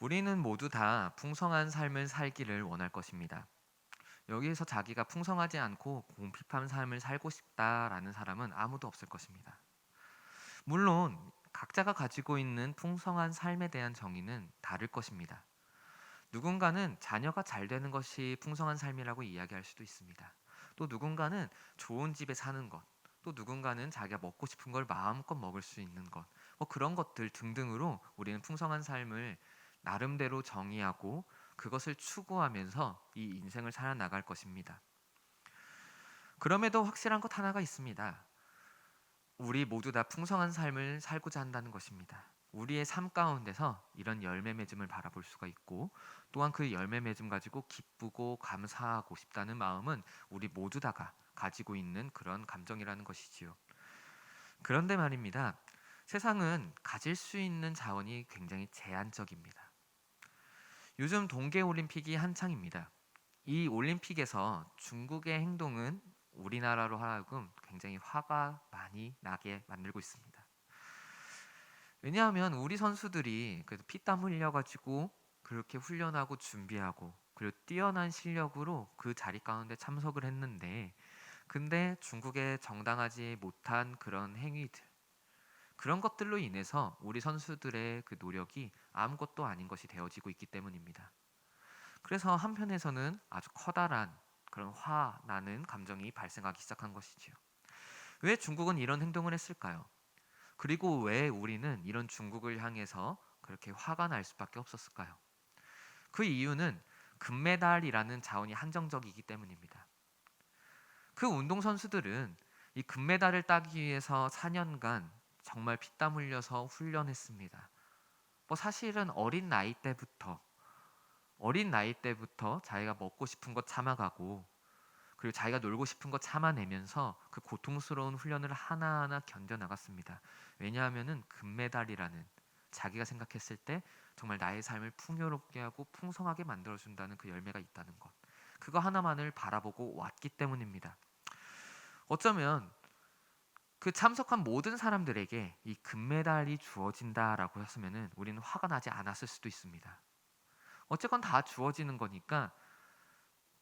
우리는 모두 다 풍성한 삶을 살기를 원할 것입니다. 여기에서 자기가 풍성하지 않고 공핍한 삶을 살고 싶다라는 사람은 아무도 없을 것입니다. 물론 각자가 가지고 있는 풍성한 삶에 대한 정의는 다를 것입니다. 누군가는 자녀가 잘 되는 것이 풍성한 삶이라고 이야기할 수도 있습니다. 또 누군가는 좋은 집에 사는 것, 또 누군가는 자기가 먹고 싶은 걸 마음껏 먹을 수 있는 것, 뭐 그런 것들 등등으로 우리는 풍성한 삶을 나름대로 정의하고 그것을 추구하면서 이 인생을 살아나갈 것입니다. 그럼에도 확실한 것 하나가 있습니다. 우리 모두 다 풍성한 삶을 살고자 한다는 것입니다. 우리의 삶 가운데서 이런 열매 맺음을 바라볼 수가 있고 또한 그 열매 맺음 가지고 기쁘고 감사하고 싶다는 마음은 우리 모두 다가 가지고 있는 그런 감정이라는 것이지요. 그런데 말입니다. 세상은 가질 수 있는 자원이 굉장히 제한적입니다. 요즘 동계 올림픽이 한창입니다. 이 올림픽에서 중국의 행동은 우리나라로 하여금 굉장히 화가 많이 나게 만들고 있습니다. 왜냐하면 우리 선수들이 피땀 흘려가지고 그렇게 훈련하고 준비하고 그리고 뛰어난 실력으로 그 자리 가운데 참석을 했는데 근데 중국의 정당하지 못한 그런 행위들 그런 것들로 인해서 우리 선수들의 그 노력이 아무것도 아닌 것이 되어지고 있기 때문입니다. 그래서 한편에서는 아주 커다란 그런 화나는 감정이 발생하기 시작한 것이지요. 왜 중국은 이런 행동을 했을까요? 그리고 왜 우리는 이런 중국을 향해서 그렇게 화가 날 수밖에 없었을까요? 그 이유는 금메달이라는 자원이 한정적이기 때문입니다. 그 운동 선수들은 이 금메달을 따기 위해서 4년간 정말 피땀 흘려서 훈련했습니다. 뭐 사실은 어린 나이 때부터 어린 나이 때부터 자기가 먹고 싶은 것 참아가고 그리고 자기가 놀고 싶은 것 참아내면서 그 고통스러운 훈련을 하나하나 견뎌 나갔습니다. 왜냐하면은 금메달이라는 자기가 생각했을 때 정말 나의 삶을 풍요롭게 하고 풍성하게 만들어준다는 그 열매가 있다는 것. 그거 하나만을 바라보고 왔기 때문입니다. 어쩌면 그 참석한 모든 사람들에게 이 금메달이 주어진다라고 했으면은 우리는 화가 나지 않았을 수도 있습니다. 어쨌건 다 주어지는 거니까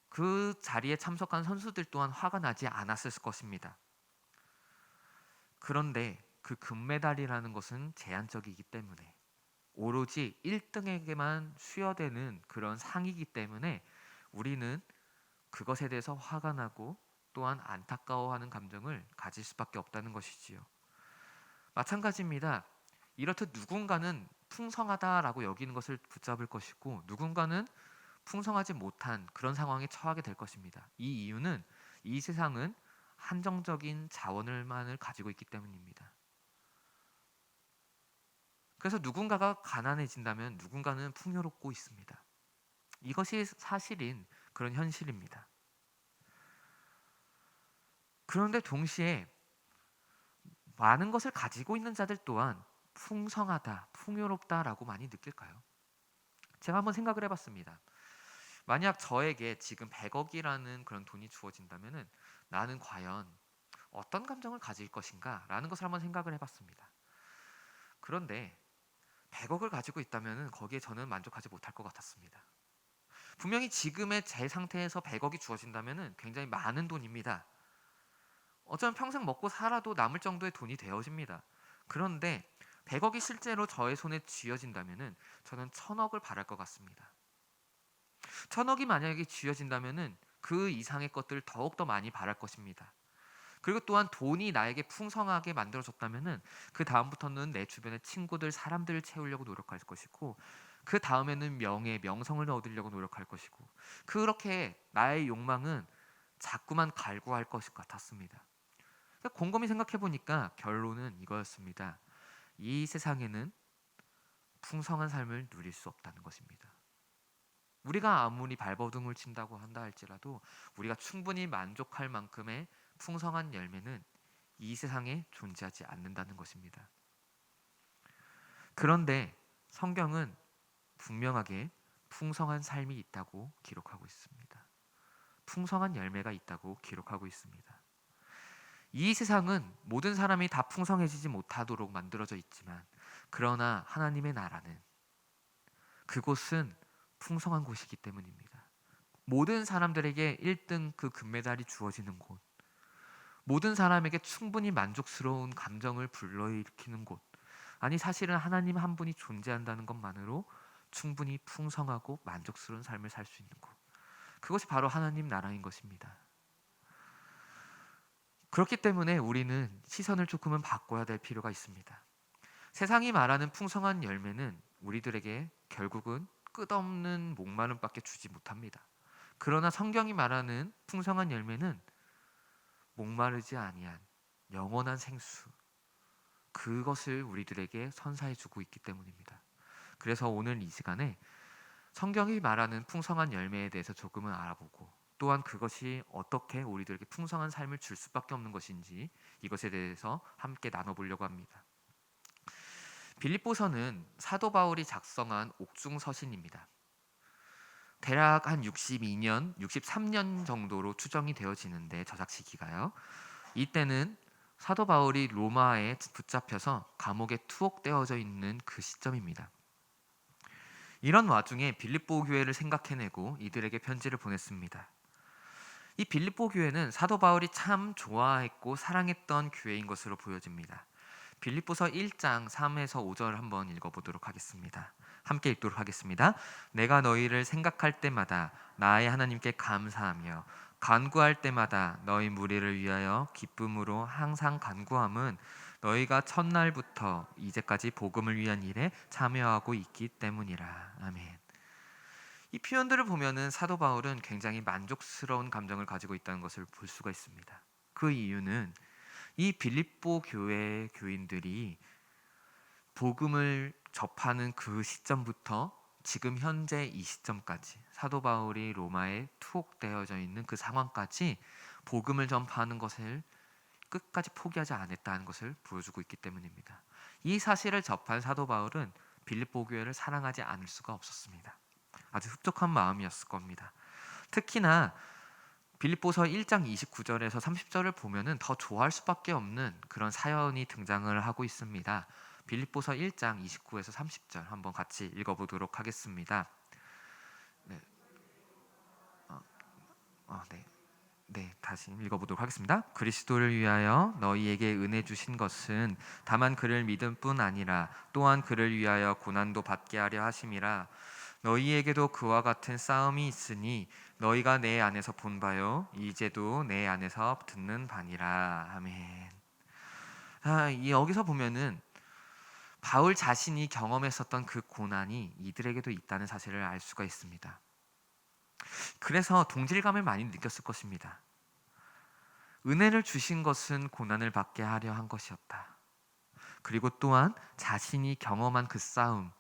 그 자리에 참석한 선수들 또한 화가 나지 않았을 것입니다. 그런데 그 금메달이라는 것은 제한적이기 때문에 오로지 1등에게만 수여되는 그런 상이기 때문에 우리는 그것에 대해서 화가 나고 또한 안타까워하는 감정을 가질 수밖에 없다는 것이지요. 마찬가지입니다. 이렇듯 누군가는 풍성하다라고 여기는 것을 붙잡을 것이고 누군가는 풍성하지 못한 그런 상황에 처하게 될 것입니다. 이 이유는 이 세상은 한정적인 자원을만을 가지고 있기 때문입니다. 그래서 누군가가 가난해진다면 누군가는 풍요롭고 있습니다. 이것이 사실인 그런 현실입니다. 그런데 동시에 많은 것을 가지고 있는 자들 또한 풍성하다, 풍요롭다라고 많이 느낄까요? 제가 한번 생각을 해봤습니다. 만약 저에게 지금 100억이라는 그런 돈이 주어진다면은 나는 과연 어떤 감정을 가질 것인가라는 것을 한번 생각을 해봤습니다. 그런데 100억을 가지고 있다면은 거기에 저는 만족하지 못할 것 같았습니다. 분명히 지금의 제 상태에서 100억이 주어진다면은 굉장히 많은 돈입니다. 어쩌면 평생 먹고 살아도 남을 정도의 돈이 되어집니다. 그런데 100억이 실제로 저의 손에 쥐어진다면은 저는 천억을 바랄 것 같습니다. 천억이 만약에 쥐어진다면은 그 이상의 것들을 더욱 더 많이 바랄 것입니다. 그리고 또한 돈이 나에게 풍성하게 만들어졌다면은 그 다음부터는 내 주변의 친구들, 사람들을 채우려고 노력할 것이고 그 다음에는 명예, 명성을 얻으려고 노력할 것이고 그렇게 나의 욕망은 자꾸만 갈구할 것 같았습니다. 곰곰이 생각해 보니까 결론은 이거였습니다. 이 세상에는 풍성한 삶을 누릴 수 없다는 것입니다. 우리가 아무리 발버둥을 친다고 한다 할지라도 우리가 충분히 만족할 만큼의 풍성한 열매는 이 세상에 존재하지 않는다는 것입니다. 그런데 성경은 분명하게 풍성한 삶이 있다고 기록하고 있습니다. 풍성한 열매가 있다고 기록하고 있습니다. 이 세상은 모든 사람이 다 풍성해지지 못하도록 만들어져 있지만 그러나 하나님의 나라는 그곳은 풍성한 곳이기 때문입니다. 모든 사람들에게 1등 그 금메달이 주어지는 곳. 모든 사람에게 충분히 만족스러운 감정을 불러일으키는 곳. 아니 사실은 하나님 한 분이 존재한다는 것만으로 충분히 풍성하고 만족스러운 삶을 살 수 있는 곳. 그것이 바로 하나님 나라인 것입니다. 그렇기 때문에 우리는 시선을 조금은 바꿔야 될 필요가 있습니다. 세상이 말하는 풍성한 열매는 우리들에게 결국은 끝없는 목마름밖에 주지 못합니다. 그러나 성경이 말하는 풍성한 열매는 목마르지 아니한 영원한 생수 그것을 우리들에게 선사해 주고 있기 때문입니다. 그래서 오늘 이 시간에 성경이 말하는 풍성한 열매에 대해서 조금은 알아보고 또한 그것이 어떻게 우리들에게 풍성한 삶을 줄 수밖에 없는 것인지 이것에 대해서 함께 나눠보려고 합니다. 빌립보서는 사도 바울이 작성한 옥중 서신입니다. 대략 한 62년, 63년 정도로 추정이 되어지는데 저작 시기가요. 이때는 사도 바울이 로마에 붙잡혀서 감옥에 투옥되어져 있는 그 시점입니다. 이런 와중에 빌립보 교회를 생각해내고 이들에게 편지를 보냈습니다. 이 빌립보 교회는 사도 바울이 참 좋아했고 사랑했던 교회인 것으로 보여집니다. 빌립보서 1장 3에서 5절 한번 읽어보도록 하겠습니다. 함께 읽도록 하겠습니다. 내가 너희를 생각할 때마다 나의 하나님께 감사하며 간구할 때마다 너희 무리를 위하여 기쁨으로 항상 간구함은 너희가 첫날부터 이제까지 복음을 위한 일에 참여하고 있기 때문이라. 아멘. 이 표현들을 보면은 사도 바울은 굉장히 만족스러운 감정을 가지고 있다는 것을 볼 수가 있습니다. 그 이유는 이 빌립보 교회 교인들이 복음을 접하는 그 시점부터 지금 현재 이 시점까지 사도 바울이 로마에 투옥되어져 있는 그 상황까지 복음을 전파하는 것을 끝까지 포기하지 않았다는 것을 보여주고 있기 때문입니다. 이 사실을 접한 사도 바울은 빌립보 교회를 사랑하지 않을 수가 없었습니다. 아주 흡족한 마음이었을 겁니다. 특히나 빌립보서 1장 29절에서 30절을 보면은 더 좋아할 수밖에 없는 그런 사연이 등장을 하고 있습니다. 빌립보서 1장 29에서 30절 한번 같이 읽어보도록 하겠습니다. 네, 어, 어, 네. 네, 다시 읽어보도록 하겠습니다. 그리스도를 위하여 너희에게 은혜 주신 것은 다만 그를 믿음 뿐 아니라 또한 그를 위하여 고난도 받게 하려 하심이라 너희에게도 그와 같은 싸움이 있으니 너희가 내 안에서 본 바요 이제도 내 안에서 듣는 바니라 아멘. 아, 이 여기서 보면은 바울 자신이 경험했었던 그 고난이 이들에게도 있다는 사실을 알 수가 있습니다. 그래서 동질감을 많이 느꼈을 것입니다. 은혜를 주신 것은 고난을 받게 하려 한 것이었다. 그리고 또한 자신이 경험한 그 싸움,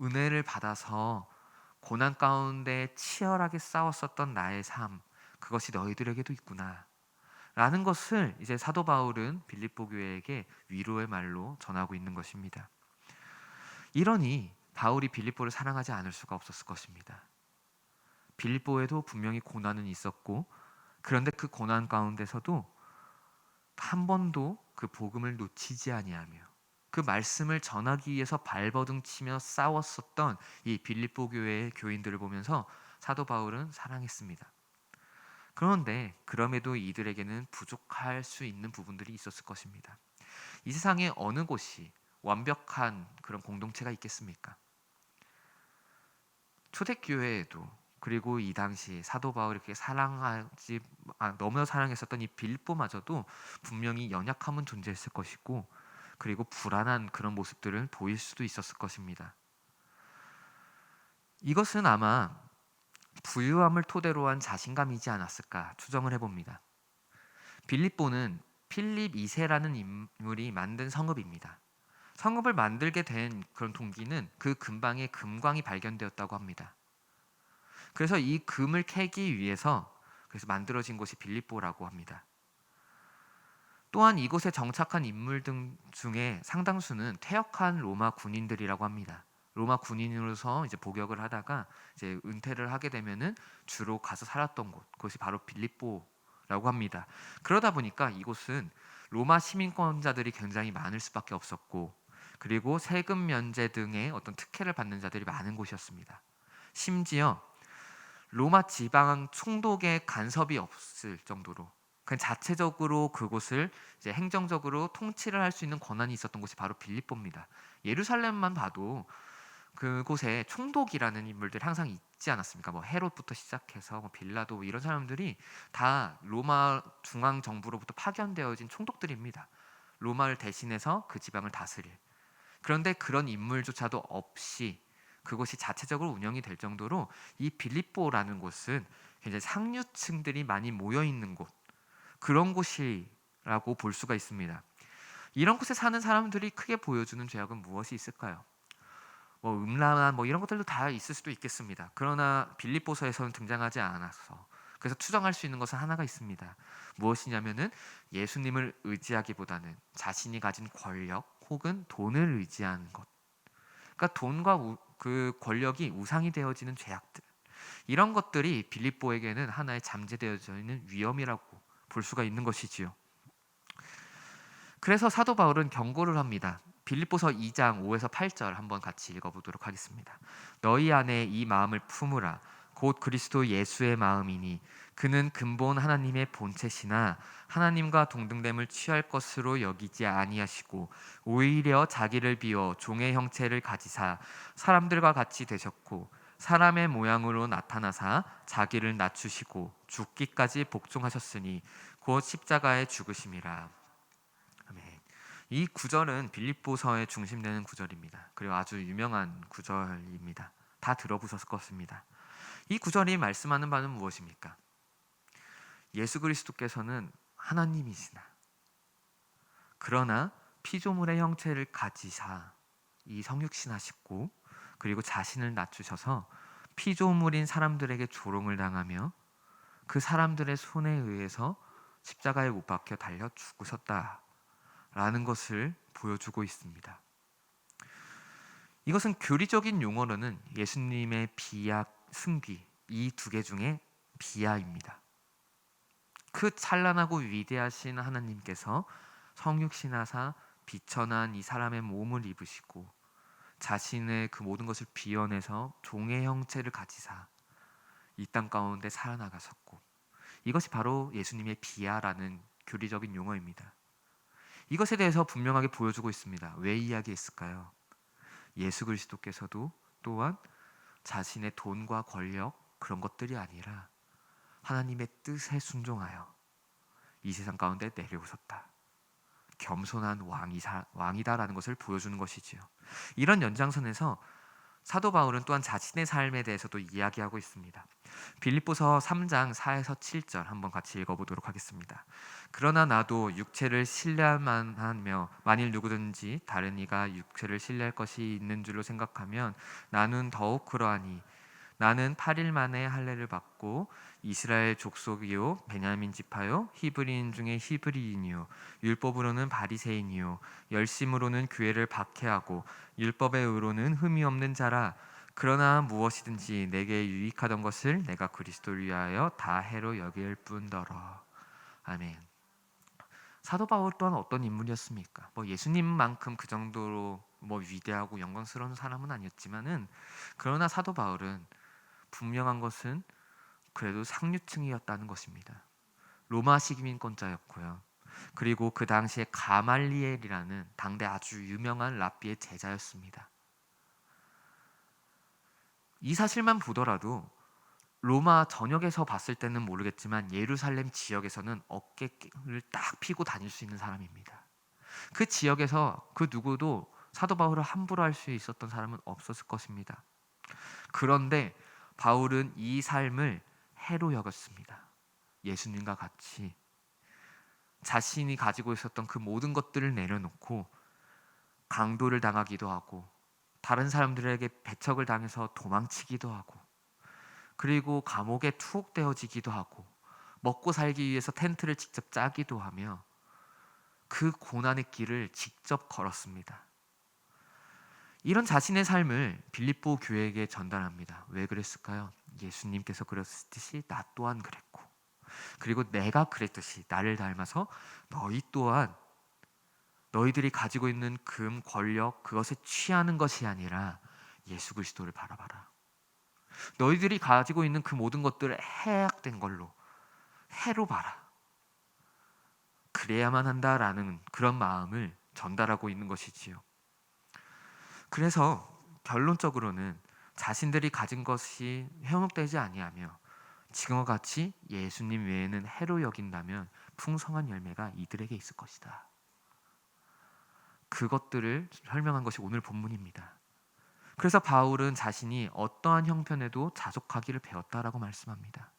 은혜를 받아서 고난 가운데 치열하게 싸웠었던 나의 삶, 그것이 너희들에게도 있구나. 라는 것을 이제 사도 바울은 빌립보 교회에게 위로의 말로 전하고 있는 것입니다. 이러니 바울이 빌립보를 사랑하지 않을 수가 없었을 것입니다. 빌립보에도 분명히 고난은 있었고 그런데 그 고난 가운데서도 한 번도 그 복음을 놓치지 아니하며 그 말씀을 전하기 위해서 발버둥 치며 싸웠었던 이 빌립보 교회의 교인들을 보면서 사도 바울은 사랑했습니다. 그런데 그럼에도 이들에게는 부족할 수 있는 부분들이 있었을 것입니다. 이 세상에 어느 곳이 완벽한 그런 공동체가 있겠습니까? 초대교회에도 그리고 이 당시 사도 바울이 그렇게 사랑하지 아, 너무나 사랑했었던 이 빌보마저도 분명히 연약함은 존재했을 것이고 그리고 불안한 그런 모습들을 보일 수도 있었을 것입니다. 이것은 아마 부유함을 토대로 한 자신감이지 않았을까 추정을 해봅니다. 빌립보는 필립 2세라는 인물이 만든 성읍입니다. 성읍을 만들게 된 그런 동기는 그 근방에 금광이 발견되었다고 합니다. 그래서 이 금을 캐기 위해서 그래서 만들어진 곳이 빌립보라고 합니다. 또한 이곳에 정착한 인물 등 중에 상당수는 퇴역한 로마 군인들이라고 합니다. 로마 군인으로서 이제 복역을 하다가 이제 은퇴를 하게 되면은 주로 가서 살았던 곳, 그것이 바로 빌립보라고 합니다. 그러다 보니까 이곳은 로마 시민권자들이 굉장히 많을 수밖에 없었고 그리고 세금 면제 등의 어떤 특혜를 받는 자들이 많은 곳이었습니다. 심지어 로마 지방 총독의 간섭이 없을 정도로 그냥 자체적으로 그곳을 이제 행정적으로 통치를 할 수 있는 권한이 있었던 곳이 바로 빌립보입니다. 예루살렘만 봐도 그곳에 총독이라는 인물들이 항상 있지 않았습니까? 뭐 헤롯부터 시작해서 뭐 빌라도 이런 사람들이 다 로마 중앙 정부로부터 파견되어진 총독들입니다. 로마를 대신해서 그 지방을 다스릴. 그런데 그런 인물조차도 없이 그곳이 자체적으로 운영이 될 정도로 이 빌립보라는 곳은 굉장히 상류층들이 많이 모여 있는 곳 그런 곳이라고 볼 수가 있습니다. 이런 곳에 사는 사람들이 크게 보여주는 죄악은 무엇이 있을까요? 뭐 음란한 뭐 이런 것들도 다 있을 수도 있겠습니다. 그러나 빌립보서에서는 등장하지 않아서 그래서 추정할 수 있는 것은 하나가 있습니다. 무엇이냐면은 예수님을 의지하기보다는 자신이 가진 권력 혹은 돈을 의지하는 것. 그러니까 돈과 우, 그 권력이 우상이 되어지는 죄악들. 이런 것들이 빌립보에게는 하나의 잠재되어져 있는 위험이라고 볼 수가 있는 것이지요. 그래서 사도 바울은 경고를 합니다. 빌립보서 2장 5에서 8절 한번 같이 읽어보도록 하겠습니다. 너희 안에 이 마음을 품으라. 곧 그리스도 예수의 마음이니 그는 근본 하나님의 본체시나 하나님과 동등됨을 취할 것으로 여기지 아니하시고 오히려 자기를 비워 종의 형체를 가지사 사람들과 같이 되셨고 사람의 모양으로 나타나사 자기를 낮추시고 죽기까지 복종하셨으니 곧 십자가에 죽으심이라. 이 구절은 빌립보서의 중심되는 구절입니다. 그리고 아주 유명한 구절입니다. 다 들어보셨을 것입니다. 이 구절이 말씀하는 바는 무엇입니까? 예수 그리스도께서는 하나님이시나 그러나 피조물의 형체를 가지사 이 성육신하셨고 그리고 자신을 낮추셔서 피조물인 사람들에게 조롱을 당하며 그 사람들의 손에 의해서 십자가에 못 박혀 달려 죽으셨다. 라는 것을 보여주고 있습니다. 이것은 교리적인 용어로는 예수님의 비약, 승귀 이 두 개 중에 비하입니다. 그 찬란하고 위대하신 하나님께서 성육신하사 비천한 이 사람의 몸을 입으시고 자신의 그 모든 것을 비워내서 종의 형체를 가지사 이 땅 가운데 살아나가셨고 이것이 바로 예수님의 비하라는 교리적인 용어입니다. 이것에 대해서 분명하게 보여주고 있습니다. 왜 이야기했을까요? 예수 그리스도께서도 또한 자신의 돈과 권력 그런 것들이 아니라 하나님의 뜻에 순종하여 이 세상 가운데 내려오셨다. 겸손한 왕이사, 왕이다라는 것을 보여주는 것이지요. 이런 연장선에서 사도 바울은 또한 자신의 삶에 대해서도 이야기하고 있습니다. 빌립보서 3장 4에서 7절 한번 같이 읽어보도록 하겠습니다. 그러나 나도 육체를 신뢰만 하며 만일 누구든지 다른 이가 육체를 신뢰할 것이 있는 줄로 생각하면 나는 더욱 그러하니 나는 8일 만에 할례를 받고 이스라엘 족속이요 베냐민 지파요 히브리인 중에 히브리인이요 율법으로는 바리새인이요 열심으로는 교회를 박해하고 율법의 의로는 흠이 없는 자라 그러나 무엇이든지 내게 유익하던 것을 내가 그리스도를 위하여 다 해로 여길 뿐더러 아멘. 사도 바울 또한 어떤 인물이었습니까? 뭐 예수님만큼 그 정도로 뭐 위대하고 영광스러운 사람은 아니었지만은 그러나 사도 바울은 분명한 것은 그래도 상류층이었다는 것입니다. 로마 식민권자였고요. 그리고 그 당시에 가말리엘이라는 당대 아주 유명한 랍비의 제자였습니다. 이 사실만 보더라도 로마 전역에서 봤을 때는 모르겠지만 예루살렘 지역에서는 어깨를 딱 피고 다닐 수 있는 사람입니다. 그 지역에서 그 누구도 사도 바울을 함부로 할 수 있었던 사람은 없었을 것입니다. 그런데 바울은 이 삶을 해로 여겼습니다. 예수님과 같이 자신이 가지고 있었던 그 모든 것들을 내려놓고 강도를 당하기도 하고 다른 사람들에게 배척을 당해서 도망치기도 하고 그리고 감옥에 투옥되어지기도 하고 먹고 살기 위해서 텐트를 직접 짜기도 하며 그 고난의 길을 직접 걸었습니다. 이런 자신의 삶을 빌립보 교회에게 전달합니다. 왜 그랬을까요? 예수님께서 그랬듯이 나 또한 그랬고 그리고 내가 그랬듯이 나를 닮아서 너희 또한 너희들이 가지고 있는 금, 권력 그것에 취하는 것이 아니라 예수 그리스도를 바라봐라. 너희들이 가지고 있는 그 모든 것들을 해약된 걸로 해로 봐라. 그래야만 한다라는 그런 마음을 전달하고 있는 것이지요. 그래서 결론적으로는 자신들이 가진 것이 회복되지 아니하며 지금과 같이 예수님 외에는 해로 여긴다면 풍성한 열매가 이들에게 있을 것이다. 그것들을 설명한 것이 오늘 본문입니다. 그래서 바울은 자신이 어떠한 형편에도 자족하기를 배웠다라고 말씀합니다.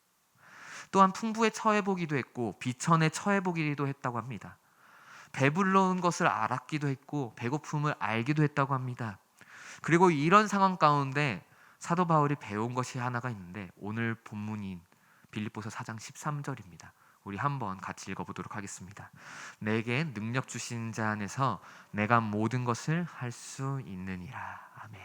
또한 풍부에 처해 보기도 했고 비천에 처해 보기도 했다고 합니다. 배불러온 것을 알았기도 했고 배고픔을 알기도 했다고 합니다. 그리고 이런 상황 가운데 사도 바울이 배운 것이 하나가 있는데 오늘 본문인 빌립보서 4장 13절입니다. 우리 한번 같이 읽어보도록 하겠습니다. 내게 능력 주신 자 안에서 내가 모든 것을 할 수 있느니라. 아멘.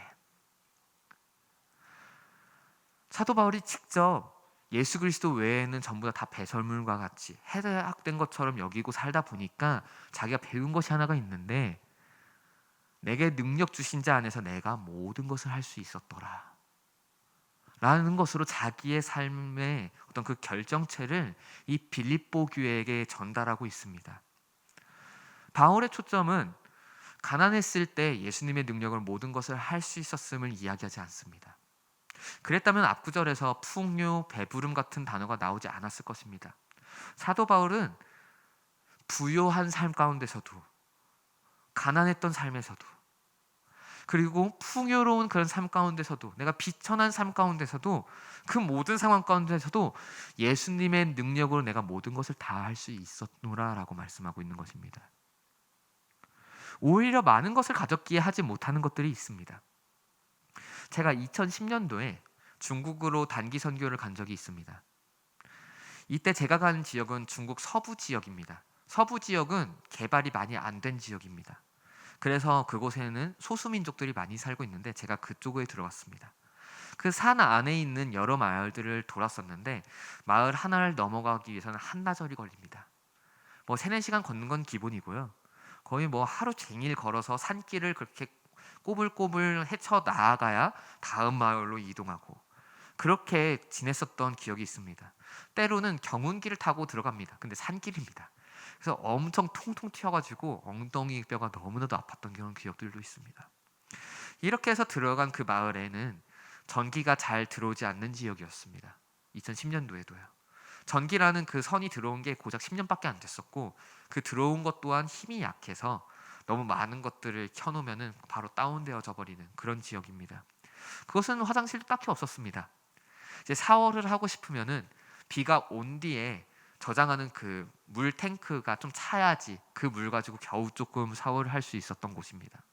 사도 바울이 직접 예수 그리스도 외에는 전부 다, 다 배설물과 같이 해악된 것처럼 여기고 살다 보니까 자기가 배운 것이 하나가 있는데 내게 능력 주신 자 안에서 내가 모든 것을 할 수 있었더라. 라는 것으로 자기의 삶의 어떤 그 결정체를 이 빌립보 교회에게 전달하고 있습니다. 바울의 초점은 가난했을 때 예수님의 능력을 모든 것을 할 수 있었음을 이야기하지 않습니다. 그랬다면 앞구절에서 풍요, 배부름 같은 단어가 나오지 않았을 것입니다. 사도 바울은 부요한 삶 가운데서도 가난했던 삶에서도 그리고 풍요로운 그런 삶 가운데서도 내가 비천한 삶 가운데서도 그 모든 상황 가운데서도 예수님의 능력으로 내가 모든 것을 다 할 수 있었노라라고 말씀하고 있는 것입니다. 오히려 많은 것을 가졌기에 하지 못하는 것들이 있습니다. 제가 2010년도에 중국으로 단기 선교를 간 적이 있습니다. 이때 제가 간 지역은 중국 서부 지역입니다. 서부 지역은 개발이 많이 안 된 지역입니다. 그래서 그곳에는 소수민족들이 많이 살고 있는데 제가 그쪽에 들어갔습니다. 그 산 안에 있는 여러 마을들을 돌았었는데 마을 하나를 넘어가기 위해서는 한나절이 걸립니다. 뭐 세네 시간 걷는 건 기본이고요. 거의 뭐 하루 종일 걸어서 산길을 그렇게 꼬불꼬불 헤쳐 나아가야 다음 마을로 이동하고 그렇게 지냈었던 기억이 있습니다. 때로는 경운길을 타고 들어갑니다. 근데 산길입니다. 그래서 엄청 통통 튀어가지고 엉덩이 뼈가 너무나도 아팠던 그런 기억들도 있습니다. 이렇게 해서 들어간 그 마을에는 전기가 잘 들어오지 않는 지역이었습니다. 2010년도에도요. 전기라는 그 선이 들어온 게 고작 10년밖에 안 됐었고 그 들어온 것 또한 힘이 약해서 너무 많은 것들을 켜놓으면 바로 다운되어져 버리는 그런 지역입니다. 그것은 화장실도 딱히 없었습니다. 이제 샤워를 하고 싶으면은 비가 온 뒤에 저장하는 그 물 탱크가 좀 차야지 그 물 가지고 겨우 조금 샤워를 할 수 있었던 곳입니다.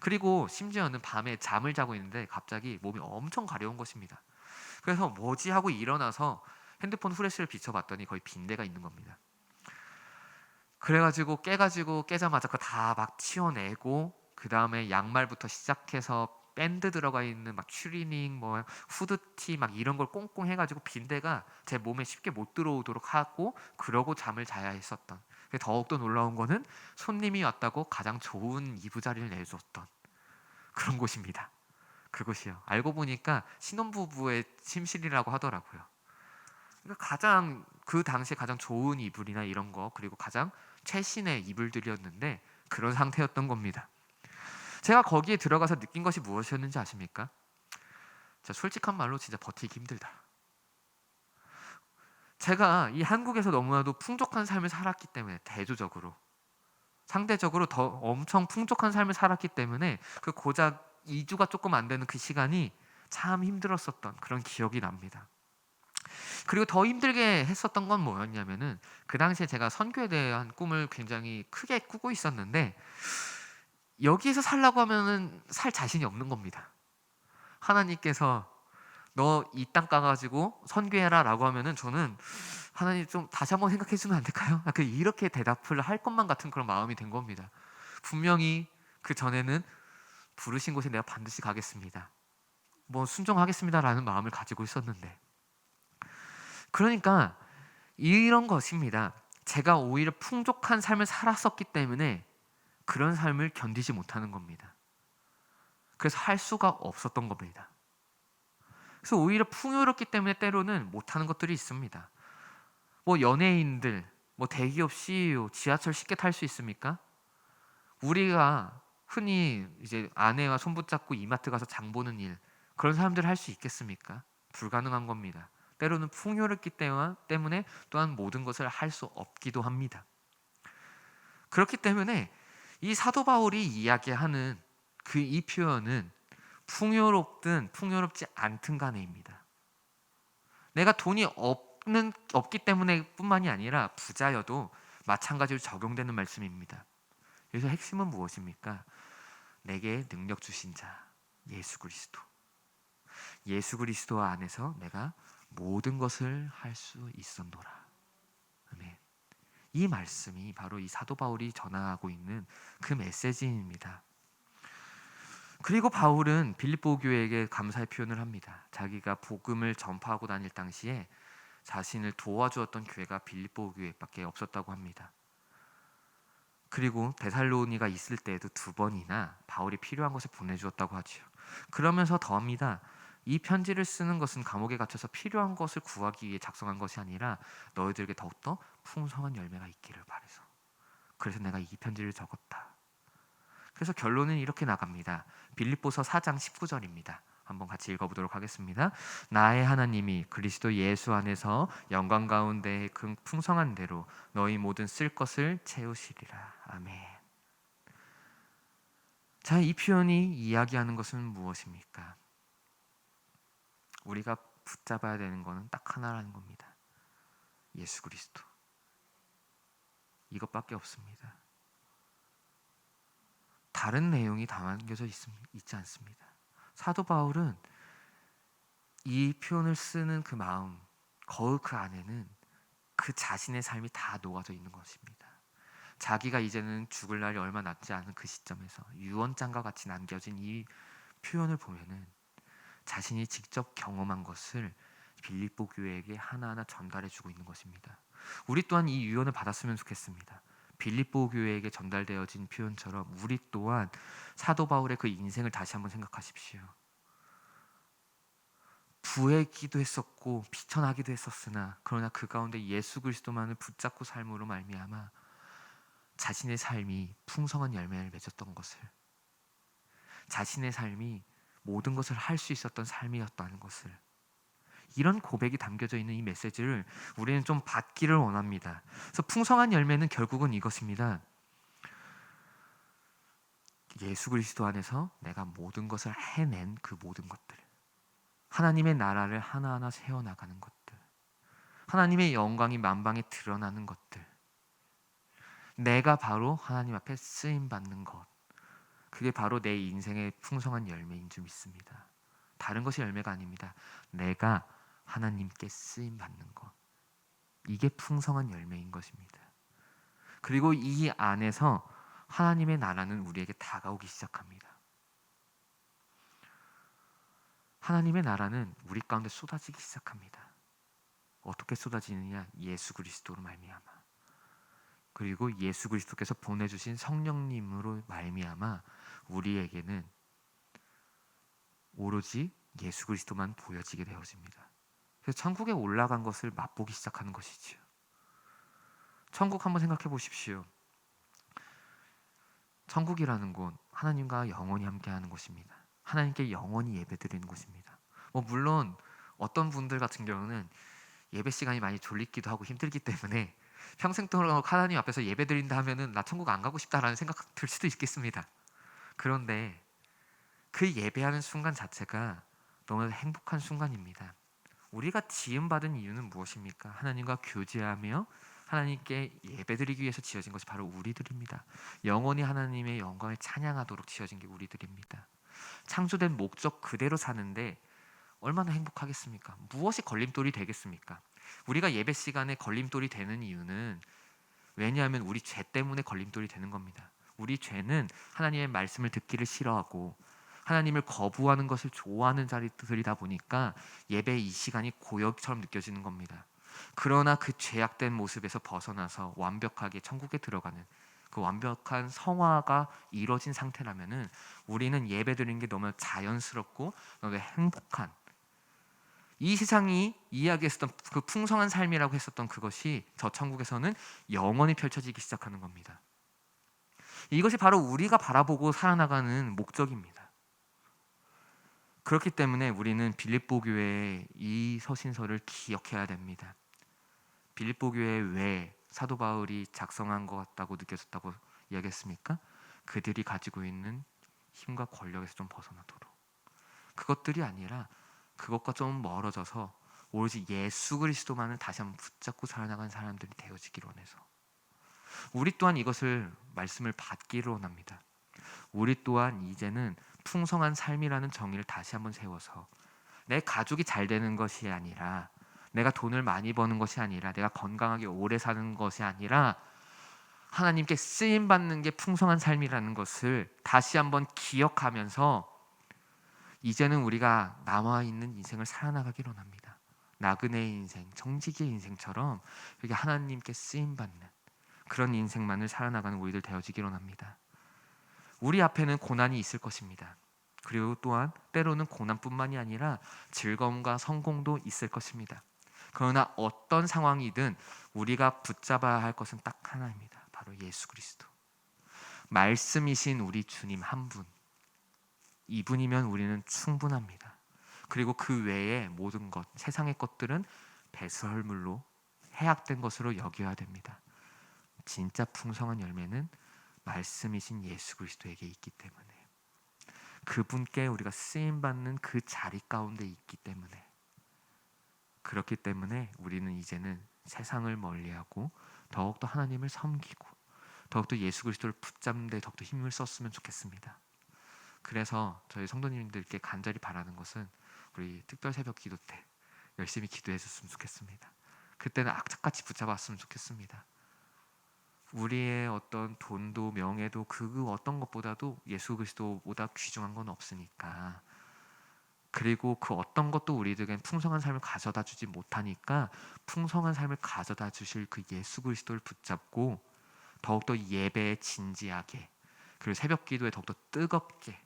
그리고 심지어는 밤에 잠을 자고 있는데 갑자기 몸이 엄청 가려운 것입니다. 그래서 뭐지 하고 일어나서 핸드폰 후레쉬를 비춰봤더니 거의 빈대가 있는 겁니다. 그래가지고 깨가지고 깨자마자 그다막 치워내고 그 다음에 양말부터 시작해서 밴드 들어가 있는 막 추리닝 뭐 후드티 막 이런 걸 꽁꽁 해가지고 빈대가 제 몸에 쉽게 못 들어오도록 하고 그러고 잠을 자야 했었던. 더욱더 놀라운 거는 손님이 왔다고 가장 좋은 이부자리를 내줬던 그런 곳입니다. 그곳이요. 알고 보니까 신혼부부의 침실이라고 하더라고요. 그러니까 가장 그 당시에 가장 좋은 이불이나 이런 거 그리고 가장 최신의 이불들이었는데 그런 상태였던 겁니다 제가 거기에 들어가서 느낀 것이 무엇이었는지 아십니까? 자, 솔직한 말로 진짜 버티기 힘들다. 제가 이 한국에서 너무나도 풍족한 삶을 살았기 때문에 대조적으로 상대적으로 더 엄청 풍족한 삶을 살았기 때문에 그 고작 2주가 조금 안 되는 그 시간이 참 힘들었었던 그런 기억이 납니다. 그리고 더 힘들게 했었던 건 뭐였냐면은 그 당시에 제가 선교에 대한 꿈을 굉장히 크게 꾸고 있었는데 여기에서 살라고 하면은 살 자신이 없는 겁니다. 하나님께서 너 이 땅 가가지고 선교해라라고 하면은 저는 하나님 좀 다시 한번 생각해 주면 안 될까요? 그 이렇게 대답을 할 것만 같은 그런 마음이 된 겁니다. 분명히 그 전에는 부르신 곳에 내가 반드시 가겠습니다. 뭐 순종하겠습니다라는 마음을 가지고 있었는데 그러니까 이런 것입니다. 제가 오히려 풍족한 삶을 살았었기 때문에 그런 삶을 견디지 못하는 겁니다. 그래서 할 수가 없었던 겁니다. 그래서 오히려 풍요롭기 때문에 때로는 못하는 것들이 있습니다. 뭐 연예인들, 뭐 대기업 CEO, 지하철 쉽게 탈 수 있습니까? 우리가 흔히 이제 아내와 손 붙잡고 이마트 가서 장 보는 일 그런 사람들 할 수 있겠습니까? 불가능한 겁니다. 때로는 풍요롭기 때문에 또한 모든 것을 할 수 없기도 합니다. 그렇기 때문에 이 사도 바울이 이야기하는 그 이 표현은 풍요롭든 풍요롭지 않든 간에입니다. 내가 돈이 없는 없기 때문에뿐만이 아니라 부자여도 마찬가지로 적용되는 말씀입니다. 그래서 핵심은 무엇입니까? 내게 능력 주신 자 예수 그리스도. 예수 그리스도 안에서 내가 모든 것을 할 수 있었노라. 이 말씀이 바로 이 사도 바울이 전하고 있는 그 메시지입니다. 그리고 바울은 빌립보 교회에게 감사의 표현을 합니다. 자기가 복음을 전파하고 다닐 당시에 자신을 도와주었던 교회가 빌립보 교회밖에 없었다고 합니다. 그리고 데살로니가 있을 때에도 두 번이나 바울이 필요한 것을 보내주었다고 하지요. 그러면서 더합니다. 이 편지를 쓰는 것은 감옥에 갇혀서 필요한 것을 구하기 위해 작성한 것이 아니라 너희들에게 더욱더 풍성한 열매가 있기를 바래서. 그래서 내가 이 편지를 적었다. 그래서 결론은 이렇게 나갑니다. 빌립보서 4장 19절입니다. 한번 같이 읽어보도록 하겠습니다. 나의 하나님이 그리스도 예수 안에서 영광 가운데 그 풍성한 대로 너희 모든 쓸 것을 채우시리라. 아멘. 자, 이 표현이 이야기하는 것은 무엇입니까? 우리가 붙잡아야 되는 것은 딱 하나라는 겁니다. 예수 그리스도. 이것밖에 없습니다. 다른 내용이 담겨져 있, 있지 않습니다. 사도 바울은 이 표현을 쓰는 그 마음, 거울 그 안에는 그 자신의 삶이 다 녹아져 있는 것입니다. 자기가 이제는 죽을 날이 얼마 남지 않은 그 시점에서 유언장과 같이 남겨진 이 표현을 보면은 자신이 직접 경험한 것을 빌립보 교회에게 하나하나 전달해 주고 있는 것입니다. 우리 또한 이 유언을 받았으면 좋겠습니다. 빌립보 교회에게 전달되어진 표현처럼 우리 또한 사도 바울의 그 인생을 다시 한번 생각하십시오. 부해기도 했었고 비천하기도 했었으나 그러나 그 가운데 예수 그리스도만을 붙잡고 삶으로 말미암아 자신의 삶이 풍성한 열매를 맺었던 것을 자신의 삶이 모든 것을 할 수 있었던 삶이었다는 것을 이런 고백이 담겨져 있는 이 메시지를 우리는 좀 받기를 원합니다. 그래서 풍성한 열매는 결국은 이것입니다. 예수 그리스도 안에서 내가 모든 것을 해낸 그 모든 것들. 하나님의 나라를 하나하나 세워 나가는 것들. 하나님의 영광이 만방에 드러나는 것들. 내가 바로 하나님 앞에 쓰임 받는 것. 그게 바로 내 인생의 풍성한 열매인 줄 믿습니다. 다른 것이 열매가 아닙니다. 내가 하나님께 쓰임 받는 것. 이게 풍성한 열매인 것입니다. 그리고 이 안에서 하나님의 나라는 우리에게 다가오기 시작합니다. 하나님의 나라는 우리 가운데 쏟아지기 시작합니다. 어떻게 쏟아지느냐? 예수 그리스도로 말미암아. 그리고 예수 그리스도께서 보내 주신 성령님으로 말미암아 우리에게는 오로지 예수 그리스도만 보여지게 되어집니다. 천국에 올라간 것을 맛보기 시작하는 것이지요. 천국 한번 생각해 보십시오. 천국이라는 곳 하나님과 영원히 함께하는 곳입니다. 하나님께 영원히 예배드리는 곳입니다. 뭐 물론 어떤 분들 같은 경우는 예배 시간이 많이 졸리기도 하고 힘들기 때문에 평생 동안 하나님 앞에서 예배 드린다 하면은 나 천국 안 가고 싶다라는 생각 들 수도 있겠습니다. 그런데 그 예배하는 순간 자체가 너무 행복한 순간입니다. 우리가 지음 받은 이유는 무엇입니까? 하나님과 교제하며 하나님께 예배드리기 위해서 지어진 것이 바로 우리들입니다. 영원히 하나님의 영광을 찬양하도록 지어진 게 우리들입니다. 창조된 목적 그대로 사는데 얼마나 행복하겠습니까? 무엇이 걸림돌이 되겠습니까? 우리가 예배 시간에 걸림돌이 되는 이유는 왜냐하면 우리 죄 때문에 걸림돌이 되는 겁니다. 우리 죄는 하나님의 말씀을 듣기를 싫어하고 하나님을 거부하는 것을 좋아하는 자리들이다 보니까 예배 이 시간이 고역처럼 느껴지는 겁니다. 그러나 그 죄악된 모습에서 벗어나서 완벽하게 천국에 들어가는 그 완벽한 성화가 이루어진 상태라면은 우리는 예배 드리는 게 너무 자연스럽고 너무 행복한 이 세상이 이야기했었던 그 풍성한 삶이라고 했었던 그것이 저 천국에서는 영원히 펼쳐지기 시작하는 겁니다. 이것이 바로 우리가 바라보고 살아나가는 목적입니다. 그렇기 때문에 우리는 빌립보 교회의 이 서신서를 기억해야 됩니다. 빌립보 교회 왜 사도 바울이 작성한 것 같다고 느껴졌다고 이야기했습니까? 그들이 가지고 있는 힘과 권력에서 좀 벗어나도록 그것들이 아니라 그것과 좀 멀어져서 오로지 예수 그리스도만을 다시 한번 붙잡고 살아나간 사람들이 되어지기를 원해서 우리 또한 이것을 말씀을 받기를 원합니다. 우리 또한 이제는 풍성한 삶이라는 정의를 다시 한번 세워서 내 가족이 잘 되는 것이 아니라 내가 돈을 많이 버는 것이 아니라 내가 건강하게 오래 사는 것이 아니라 하나님께 쓰임 받는 게 풍성한 삶이라는 것을 다시 한번 기억하면서 이제는 우리가 남아 있는 인생을 살아나가기를 원합니다. 나그네의 인생, 정직의 인생처럼 이렇게 하나님께 쓰임 받는 그런 인생만을 살아나가는 우리들 되어지기를 원합니다. 우리 앞에는 고난이 있을 것입니다. 그리고 또한 때로는 고난뿐만이 아니라 즐거움과 성공도 있을 것입니다. 그러나 어떤 상황이든 우리가 붙잡아야 할 것은 딱 하나입니다. 바로 예수 그리스도. 말씀이신 우리 주님 한 분. 이분이면 우리는 충분합니다. 그리고 그 외의 모든 것, 세상의 것들은 배설물로 해약된 것으로 여겨야 됩니다. 진짜 풍성한 열매는 말씀이신 예수 그리스도에게 있기 때문에 그분께 우리가 쓰임 받는 그 자리 가운데 있기 때문에 그렇기 때문에 우리는 이제는 세상을 멀리하고 더욱더 하나님을 섬기고 더욱더 예수 그리스도를 붙잡는 데 더욱더 힘을 썼으면 좋겠습니다. 그래서 저희 성도님들께 간절히 바라는 것은 우리 특별 새벽 기도 때 열심히 기도해 줬으면 좋겠습니다. 그때는 악착같이 붙잡았으면 좋겠습니다. 우리의 어떤 돈도 명예도 그 어떤 것보다도 예수 그리스도보다 귀중한 건 없으니까. 그리고 그 어떤 것도 우리들에겐 풍성한 삶을 가져다 주지 못하니까 풍성한 삶을 가져다 주실 그 예수 그리스도를 붙잡고 더욱더 예배에 진지하게 그리고 새벽 기도에 더욱더 뜨겁게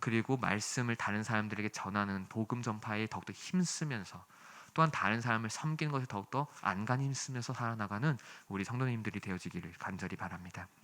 그리고 말씀을 다른 사람들에게 전하는 복음 전파에 더욱더 힘쓰면서 또한 다른 사람을 섬기는 것에 더욱더 안간힘 쓰면서 살아나가는 우리 성도님들이 되어지기를 간절히 바랍니다.